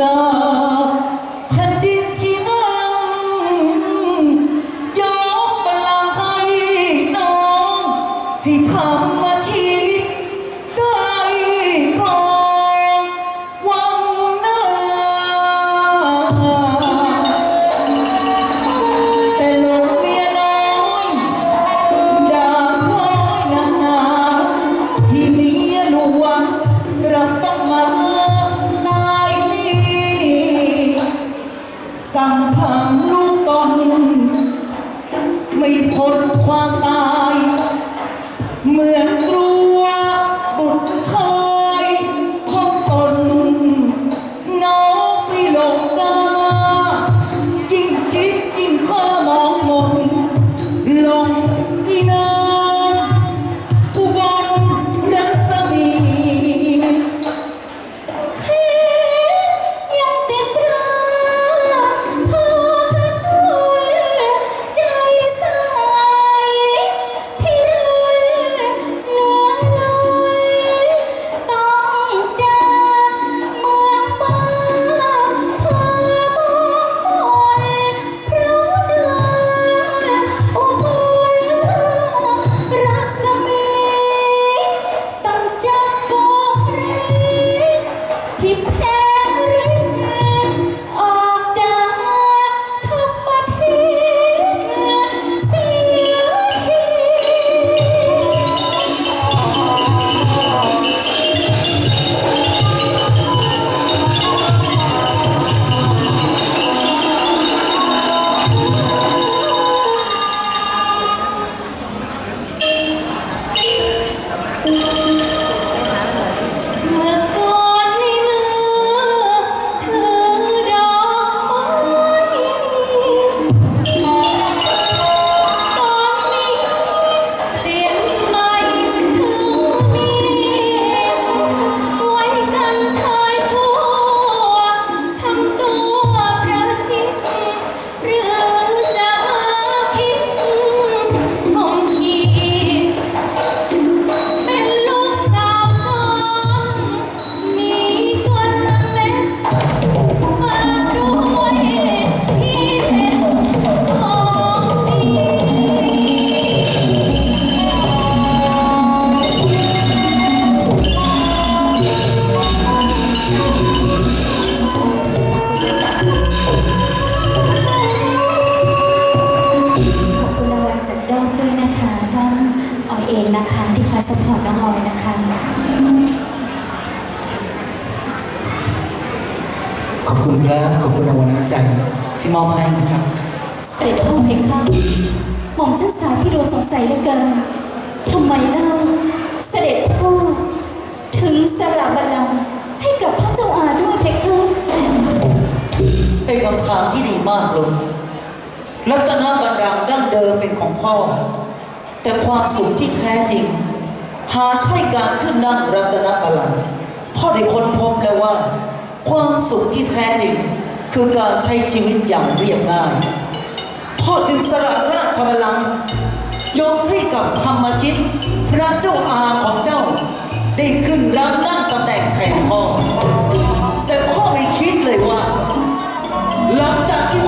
จากแผ่นดินที่นั่งยกบัลลังก์ให้น้อง ให้ทำมาที งขังลูกตน ไม่พ้นความตาย เหมือน คง เองนะคะ ที่คอยสปอร์ตน้องออยนะคะ ขอบคุณครับขอบคุณรางวัลน้ำใจที่มอบให้นะครับ เสด็จพ่อเพคะหม่อมชั้นสายพี่โดนสงสัยเหลือเกินทำไมเล่าเสด็จพ่อถึงสละบัลลังก์ให้กับพระเจ้าอาด้วยเพคะเป็นคำถามที่ดีมากลุงรัตนบัลลังก์ดั้งเดิมเป็นของพ่อ แต่ความสุขที่แท้จริง หาใช่การขึ้นนั่งรัตนบัลลังก์พ่อได้ค้นพบแล้วว่า ความสุขที่แท้จริง คือการใช้ชีวิตอย่างเรียบง่ายพ่อจึงสละราชบัลลังก์ยกให้กับธรรมคิดพระเจ้าอาของเจ้า ได้ขึ้นรับนั่งตำแหน่งแทนพ่อแต่พ่อไม่คิดเลยว่า หลังจากที่